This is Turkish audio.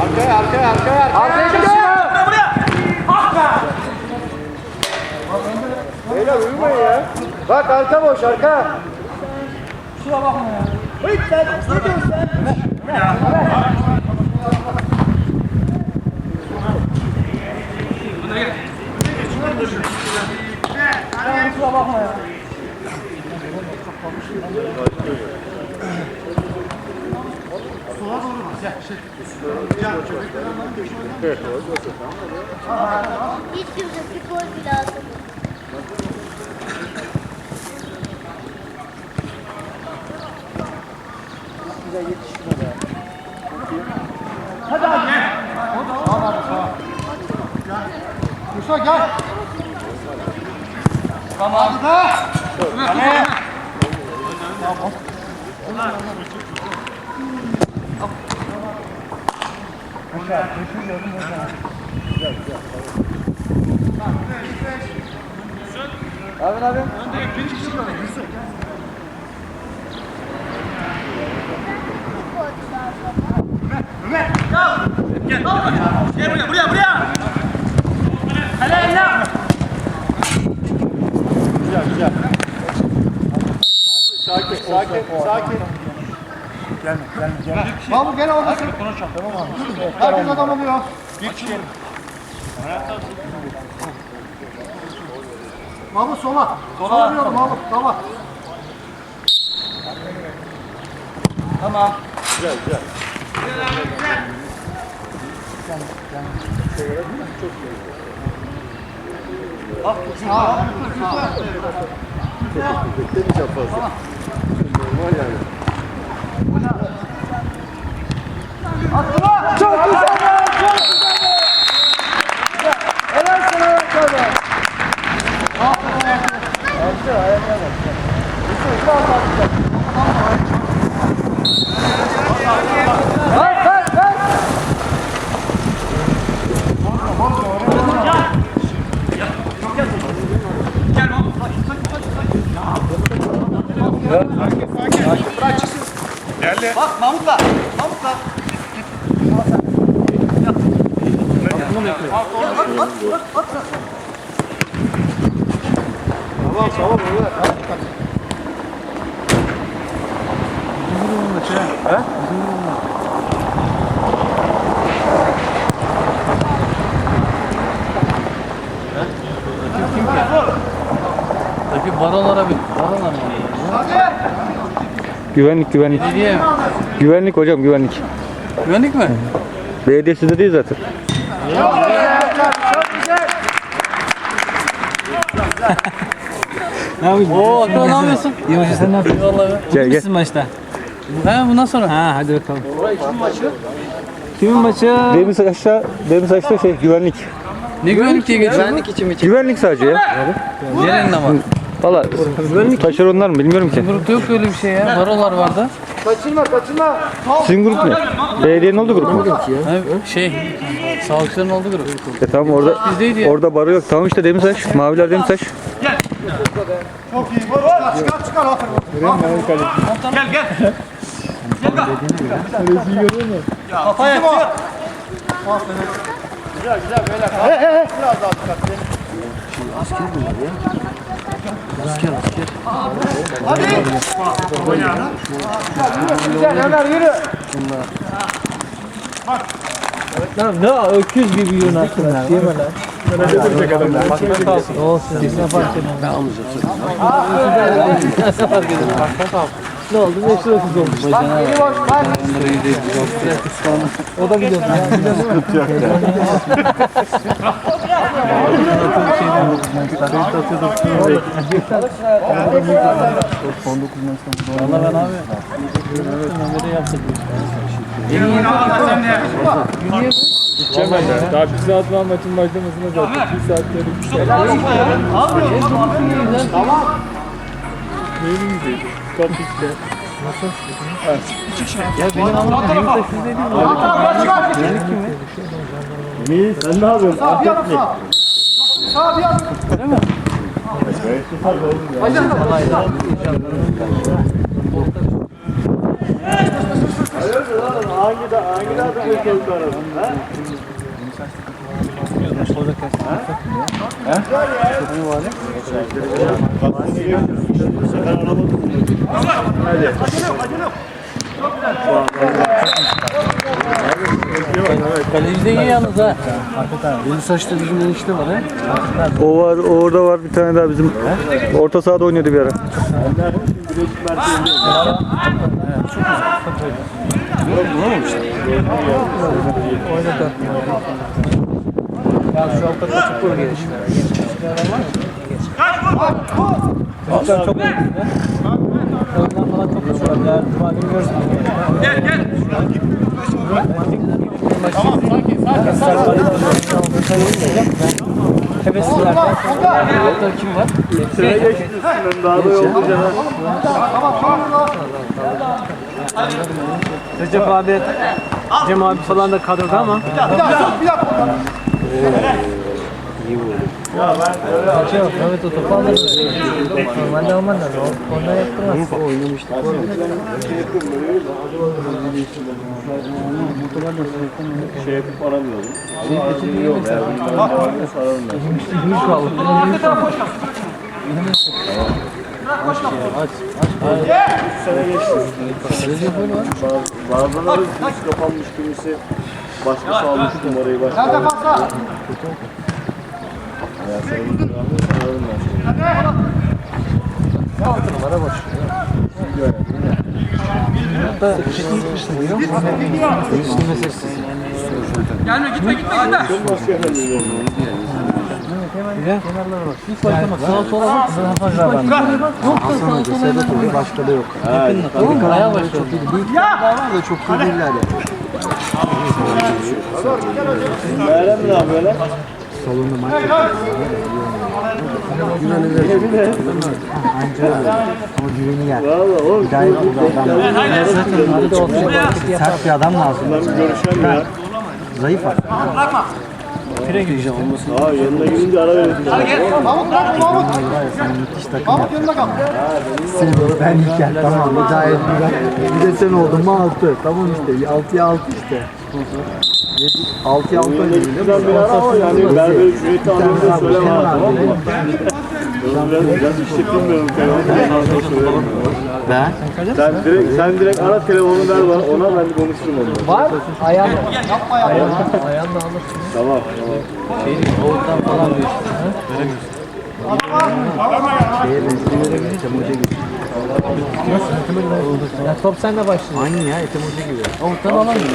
Arkaya arkaya arkaya arkaya. Arkaya Beyler uyumayın ya. Bak arka boş arka. Şuna bakma ya. Hiç sen ne diyorsun sen? Hiç kimse gol bile atamıyor. Musa gel. Tamam. Hadi da. Abi abi. Gel buraya buraya buraya. Güzel güzel. Sakin sakin sakin. Gelme gelme gelme. Mahmut gene oradasın. Tamam abi. Herkes adam oluyor. Bir kişi. Mahmut sola. Sola diyorum Mahmut. Sola. Tamam. Güzel güzel. Beklemeyeceğim fazla. Normal yani. Atma! Çok güzel! Çok güzel! Helal sana be! Attı ayağına bak. Yusuf sağ sağ güzel. Ver ver ver! Gel Mahmut. Bak Mahmut'la. Mahmut'la. Tamam tamam Ömer. Rakip barolara bir. Barolar mı? Güvenlik güvenlik. Diye. Güvenlik hocam güvenlik. Güvenlik mi? Belediyesi de değil zaten. Oo Akran ne yapıyorsun? İyi hoca sen ne yapıyorsun? Vallahi. Gel, gel. Gel maçta. Ha bundan sonra. Ha hadi bakalım. Kimin maçı? Deniz aşağı, deniz aşağı şey güvenlik. Ne güvenlik diye geçiyor? Güvenlik için mi? Güvenlik sadece ya. Nerenin ama? Valla taşeronlar mı bilmiyorum ki. Grupta yok öyle bir şey ya. Barolar vardı. Kaçırma kaçırma. Sizin grup mu? Belediyenin olduğu grup mu? Ha, şey, sağlıkçıların olduğu grup. E tamam orada Bizdeydi ya. orada baro yok. Tamam işte Demirtaş. Maviler Demirtaş. Çok iyi. Çıkar çıkar çıkar. Aferin. Gel gel. Kafaya yatıyor. Güzel güzel beyler. Biraz daha dikkatli. Hadi. Güzel Ömer yürü. Ne öküz gibi yürün aslında. Yeme lan. Olsun. Ne fark eder? Ben almayacağım. Ne fark eder? Ne oldu? 5 lirasız olmuş. Yeni boş. Bak. O da biliyor. Valla ben abi. Nereye yaptık? Daha bir saat var maçın başlamasına zaten. Bir saat yarım bir saat. Neyini izleydi? Top işte. Ya benim anladığım Demirtaş siz dediğim mi? Neyi? Sen ne yapıyorsun? Sağ bir Antep yanım mi? sağ. Bir yanım. Değil mi? Hangi da hangi da adı bu çocuk arasında? Kaleci de iyi yalnız ha. Benim saçta bizim enişte var ha. O var, orada var bir tane daha bizim. Orta sahada oynuyordu bir ara. Ya şu altta kaçık gol gelişler. Çocuklar çok iyi. Oyundan falan çok. Ya Cuma günü görürsün. Gel gel. Tepesiler. Orada kim var? Sıra geçti üstünden daha da yolda canım. Recep abi, Cem abi falan da kadroda ama. Şey yok, Mehmet o topu alır. Normalde alman lazım. O- Ondan yaptırmaz. Oynamıştık. Şey yapıp aramıyordum. Büyük kaldı. Büyük kaldı. sene geçti. Bazıları kapanmış kimisi başkası almış numarayı başka. Nerede pasta? Gelme gitme gitme gitme. Başka efendim İlk başlamak. Sağa sola bak. Daha fazla var. Yok da sağa sola hemen. Başka da yok. Tamam mı? Ayağa başladı. Meğer mi abi böyle? Ama güveni yer. Valla oğlum. Bir daha yapıyor adam. Hadi de olsun. Vakit yapar. Sert bir adam lazım. Bir görüşelim ya. Zayıf var. Pire gireceğim olmasın. Aa yanına gidince ara verin. Müthiş takım yaptı. Sen ben iken tamam müdahale ettiler. Bir de sen oldun mu 6. Tamam işte 6'ya 6 işte. 6'ya 6 Yanına oynuyor biliyor gittiğinden beri musun? ara ama yani ben böyle ücreti alıyorum da söyleme ha tamam mı? Ben? Sen direkt, sen direkt ara telefonu ver bana ona ben konuşurum onunla. Var. Ayağınla. Ayağınla. Ayağınla alırsın. Tamam. Şey, oğuldan falan diyor. Şeye benziyor. Ethem Hoca gibi. Ya top senle başlıyor. Aynı ya Ethem Hoca gibi. Ortadan alamıyor.